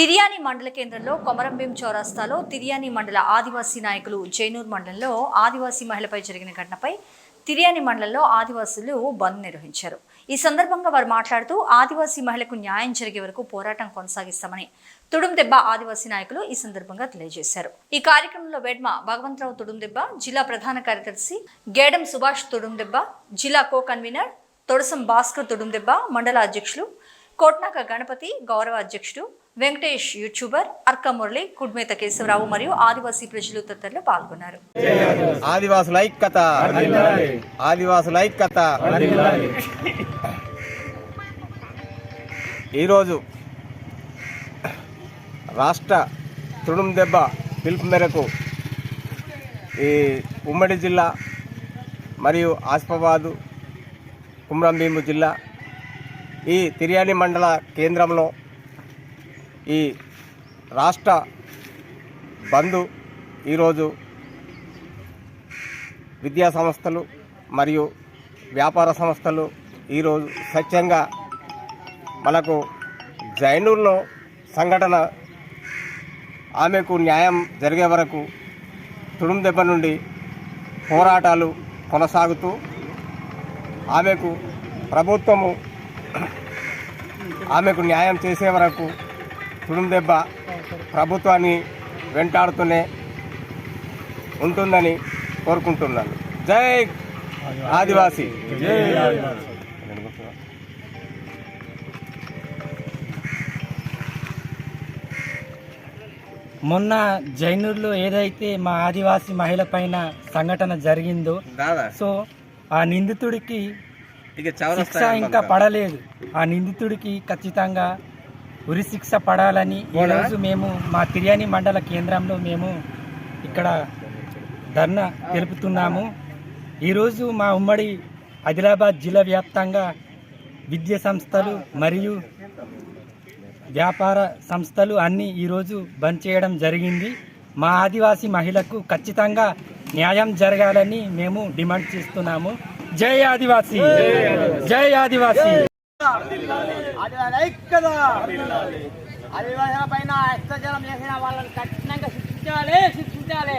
తిరియాని మండల కేంద్రంలో కొమరంభీం చౌరస్తాలో తిరియాని మండల ఆదివాసీ నాయకులు జైనూర్ మండలంలో ఆదివాసీ మహిళపై జరిగిన ఘటనపై తిరియాని మండలంలో ఆదివాసులు బంద్ నిర్వహించారు. ఈ సందర్భంగా వారు మాట్లాడుతూ ఆదివాసీ మహిళకు న్యాయం జరిగే వరకు పోరాటం కొనసాగిస్తామని తుడుందెబ్బ ఆదివాసీ నాయకులు ఈ సందర్భంగా తెలియజేశారు. ఈ కార్యక్రమంలో వెడ్మ భగవంతరావు తుడుందెబ్బ జిల్లా ప్రధాన కార్యదర్శి గేడం సుభాష్ తుడుందెబ్బ జిల్లా కో కన్వీనర్ తొడసం భాస్కర్ తుడుందెబ్బ మండల అధ్యక్షులు కోట్నాక గణపతి గౌరవ అధ్యక్షుడు వెంకటేష్ యూట్యూబర్ అర్కమురళి కుడ్మేత కేశవరావు మరియు ఆదివాసీ ప్రజలు తదితరులు పాల్గొన్నారు. ఆదివాసుల ఐక్యత. ఆదివాసుల ఐక్యత. ఈరోజు రాష్ట్ర తృణం దెబ్బ పిలుపు మేరకు ఈ ఉమ్మడి జిల్లా మరియు ఆసిఫాబాదు కుమ్రంభీము జిల్లా ఈ తిర్యాని మండల కేంద్రంలో ఈ రాష్ట్ర బంధు ఈరోజు విద్యా సంస్థలు మరియు వ్యాపార సంస్థలు ఈరోజు స్వచ్ఛంగా మనకు జైనూర్లో సంఘటన ఆమెకు న్యాయం జరిగే వరకు తుడుం దెబ్బ నుండి పోరాటాలు కొనసాగుతూ ఆమెకు ప్రభుత్వము ఆమెకు న్యాయం చేసే వరకు దెబ్బ ప్రభుత్వాన్ని వెంటాడుతూనే ఉంటుందని కోరుకుంటున్నాను. జై ఆదివాసీ. మొన్న జైనూర్లో ఏదైతే మా ఆదివాసీ మహిళ పైన సంఘటన జరిగిందో సో ఆ నిందితుడికి ఇంకా పడలేదు. ఆ నిందితుడికి ఖచ్చితంగా ఉరి శిక్ష పడాలని ఈరోజు మేము మా తిర్యాని మండల కేంద్రంలో మేము ఇక్కడ ధర్నా తెలుపుతున్నాము. ఈరోజు మా ఉమ్మడి ఆదిలాబాద్ జిల్లా వ్యాప్తంగా విద్యా సంస్థలు మరియు వ్యాపార సంస్థలు అన్నీ ఈరోజు బంద్ చేయడం జరిగింది. మా ఆదివాసీ మహిళకు ఖచ్చితంగా న్యాయం జరగాలని మేము డిమాండ్ చేస్తున్నాము. జై ఆదివాసీ! జై ఆదివాసీ! ఆదివాసుల పైన అష్టజలం చేసిన వాళ్ళని కఠినంగా శిక్షించాలి శిక్షించాలి.